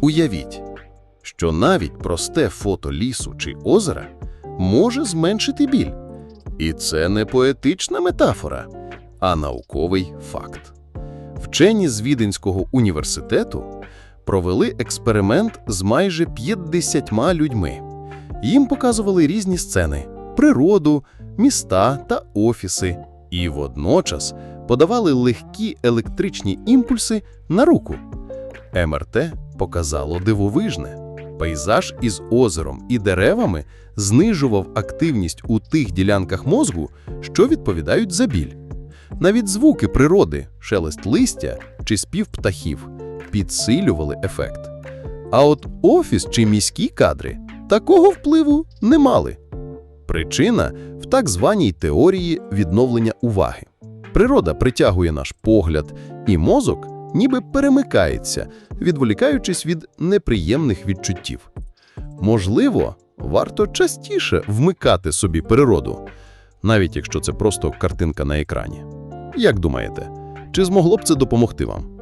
Уявіть, що навіть просте фото лісу чи озера може зменшити біль. І це не поетична метафора, а науковий факт. Вчені з Віденського університету провели експеримент з майже 50 людьми. Їм показували різні сцени – природу, міста та офіси, і водночас подавали легкі електричні імпульси на руку. МРТ показало дивовижне. Пейзаж із озером і деревами знижував активність у тих ділянках мозку, що відповідають за біль. Навіть звуки природи, шелест листя чи спів птахів підсилювали ефект. А от офіс чи міські кадри такого впливу не мали. Причина в так званій теорії відновлення уваги. Природа притягує наш погляд, і мозок ніби перемикається, відволікаючись від неприємних відчуттів. Можливо, варто частіше вмикати собі природу, навіть якщо це просто картинка на екрані. Як думаєте, чи змогло б це допомогти вам?